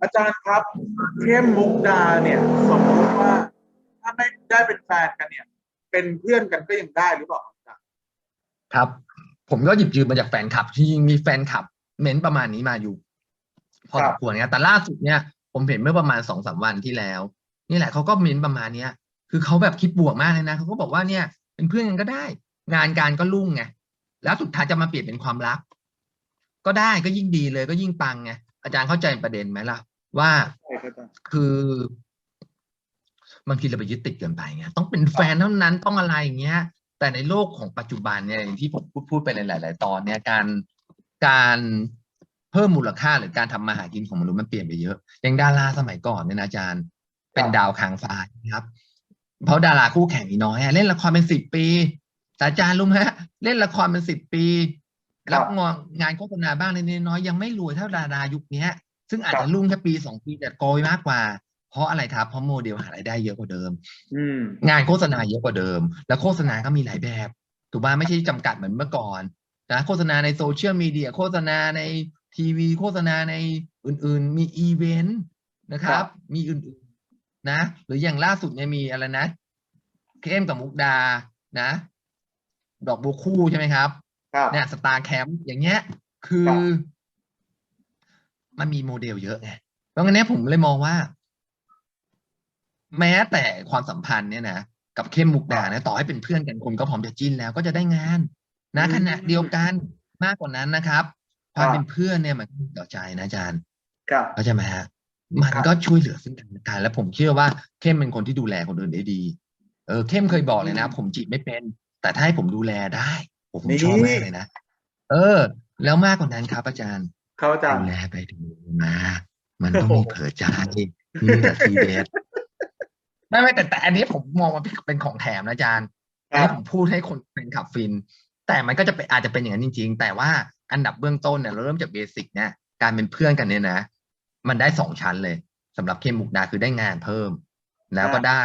อาจารย์ครับเข้มมุกดาเนี่ยสมมติว่า ถ้าไม่ได้เป็นแฟนกันเนี่ย เป็นเพื่อนกันก็ยังได้หรือเปล่าครับครับ ผมก็หยิบยืมมาจากแฟนคลับที่มีแฟนคลับ เม้นประมาณนี้มาอยู่ พอสมควรนะแต่ล่าสุดเนี่ยผมเห็นเมื่อประมาณสองสามวันที่แล้ว นี่แหละเขาก็เม้นประมาณเนี้ย คือเขาแบบคิดบวกมากเลยนะเขาก็บอกว่าเนี่ย เป็นเพื่อนกันก็ได้ งานการก็รุ่งไงแล้วสุดท้ายจะมาเปลี่ยนเป็นความรัก ก็ได้ก็ยิ่งดีเลยก็ยิ่งปังไง อาจารย์เข้าใจประเด็นไหมล่ะ ว่าคือบางทีเราไปยึดติดเกินไปไงต้องเป็นแฟนเท่านั้นต้องอะไรอย่างเงี้ย แต่ในโลกของปัจจุบันเนี่ยอย่างที่ผมพูดพูดไปในหลาย ๆ ตอนเนี่ยการการเพิ่มมูลค่าหรือการทำมาหากินของมนุษย์มันเปลี่ยนไปเยอะอย่างดาราสมัยก่อนเนี่ยนะอาจารย์ เป็นดาวค้างฟ้านะครับ เพราะดาราคู่แข่งมีน้อยเล่นละครเป็นสิบปีแต่อาจารย์รู้ไหมเล่นละครเป็นสิบปี รับงานงานโฆษณาบ้างเล็กๆน้อยๆยังไม่รวยเท่าดารายุคเนี้ยซึ่งอาจจะรุ่งแค่ปีสองปีแต่โกยมากกว่า เพราะอะไรครับเพราะโมเดลหารายได้เยอะกว่าเดิมอืมงานโฆษณาเยอะกว่าเดิม แล้วโฆษณาก็มีหลายแบบถูกป่ะไม่ใช่จำกัดเหมือนเมื่อก่อนนะโฆษณาในโซเชียลมีเดียโฆษณาในทีวี โฆษณาในอื่น ๆ มีอีเวนต์นะครับ มีอื่นๆนะ หรืออย่างล่าสุดเนี่ยมีอะไรนะเข้มกับมุกดานะ ดอกบัวคู่ใช่ไหมครับ ครับเนี่ยสตาร์แคมป์อย่างเงี้ย คือครับมันมีโมเดลเยอะไงเพราะงั้นเนี่ยผมเลยมองว่า แม้แต่ความสัมพันธ์เนี่ยนะกับเข้มมุกดานะต่อให้เป็นเพื่อนกันคนก็พร้อมจะจิ้นแล้วก็จะได้งานนะอืมขณะเดียวกันมากกว่านั้นนะครับความครับเป็นเพื่อนเนี่ยมันต่อใจนะอาจารย์ครับเข้าใจไหมฮะมันก็ช่วยเหลือซึ่งกันและกันและผมเชื่อว่าเข้มเป็นคนที่ดูแลคนอื่นได้ดี เออเข้มเคยบอกเลยนะ ผมจีบไม่เป็น แต่ถ้าให้ผมดูแลได้โอ้ ผมชอบมากเลยนะ เออ แล้วมากกว่านั้นครับ อาจารย์ครับอาจารดูย์แลไปดูมา มันต้องมีเผลอใจมีแต่ทีเด็ดไม่ไม่แต่แต่อันนี้ผมมองว่าเป็นของแถมนะอาจารย์คอันรันี้บผมพูดให้คนเป็นขับฟิน แต่มันก็จะเป็นอาจจะเป็นอย่างนั้นจริง ๆ แต่ว่าอันดับเบื้องต้นเนี่ยเราเริ่มจากเบสิกเนี่ยการเป็นเพื่อนกันเนี่ยนะ มันได้สองชั้นเลยสำหรับเคมุกดาคือได้งานเพิ่ม แล้วก็ได้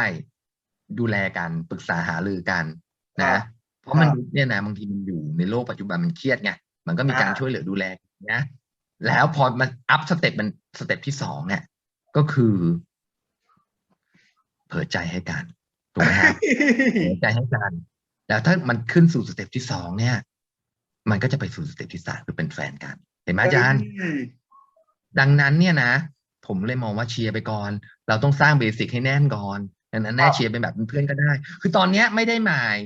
ดูแลกันปรึกษาหารือกันครันะบ เพราะมันษย์เนี่ยนะบางทีมันอยู่ในโลกปัจจุบันมันเครียดไงมันก็มีการอ่าช่วยเหลือดูแลนะแล้วพอมันอัพสเต็ปมันสเต็ปที่สองเนี่ยก็คือ เผลอใจให้กันถูกไหมฮะเผลอใจให้กันแล้วถ้ามันขึ้นสู่สเต็ปที่สองเนี่ย มันก็จะไปสู่สเต็ปที่สามคือเป็นแฟนกัน เห็นไหมอาจารย์เฮ้ยดังนั้นเนี่ยนะผมเลยมองว่าเชียร์ไปก่อน เราต้องสร้างเบสิกให้แน่นก่อนดังนั้นแน่เชียร์เป็นแบบเป็นเพื่อนก็ได้ คือตอนเนี้ยไม่ได้หมาย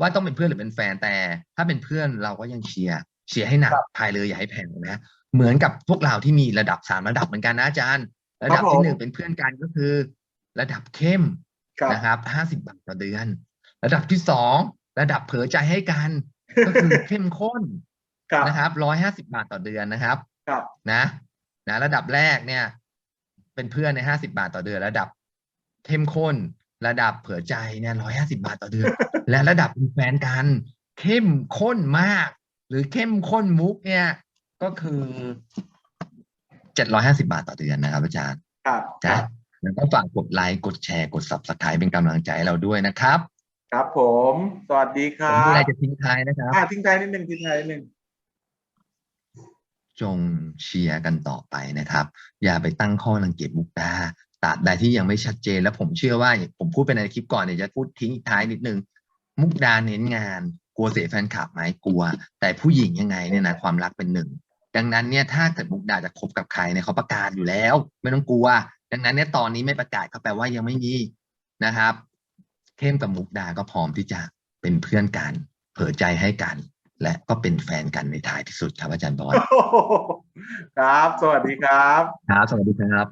ว่าต้องเป็นเพื่อนหรือเป็นแฟนแต่ ถ้าเป็นเพื่อนเราก็ยังเชียร์เชียร์ให้หนักพายเลยอย่าให้แผ่วนะเหมือนกับพวกเราที่มีระดับสามระดับเหมือนกันนะอาจารย์ ระดับที่หนึ่งเป็นเพื่อนกันก็คือ ระดับเข้มครับนะครับห้าสิบบาทต่อเดือน ระดับที่สองระดับเผลอใจให้กัน ก็คือเข้มข้นครับนะครับร้อยห้าสิบาทต่อเดือนนะครับครับนะนะ ระดับแรกเนี่ย เป็นเพื่อนในห้าสิบาทต่อเดือน ระดับเข้มข้น ระดับเผื่อใจเนี่ยร้อยห้าสิบาทต่อเดือน และระดับเป็นแฟนกัน เข้มข้นมาก หรือเข้มข้นมุกเนี่ยก็คือเจ็ดร้อยห้าสิบาทต่อเดือนนะครับอาจารย์ครับคจ้ะรับแล้วก็ฝากกดไลค์กดแชร์กด subscribe เป็นกำลังใจให้เราด้วยนะครับ ครับผม สวัสดีคผมรัมีอะไรบจะทิ้งท้ายนะครับอ่าทิ้งท้ายนิดนึงทิ้งท้ายนิดนึงจงเชียร์กันต่อไปนะครับ อย่าไปตั้งข้อรังเกียจมุกดา ตราบใดที่ยังไม่ชัดเจน และผมเชื่อว่าผมพูดไปในคลิปก่อนเดี๋ยวจะพูดทิ้งอีกท้ายนิดนึง มุกดาเน้นงาน กลัวเสียแฟนคลับไหมกลัว แต่ผู้หญิงยังไงเนี่ยนะความรักเป็นหนึ่งดังนั้นเนี่ยถ้าเกิดมุกดาจะคบกับใครเนี่ยเขาประกาศอยู่แล้ว ไม่ต้องกลัว ดังนั้นเนี่ยตอนนี้ไม่ประกาศก็แปลว่ายังไม่มีนะครับ เข้มกับมุกดาก็พร้อมที่จะเป็นเพื่อนกัน เผลอใจให้กัน และก็เป็นแฟนกันในท้ายที่สุดครับอาจารย์บอลครับ สวัสดีครับ ครับ สวัสดีครับ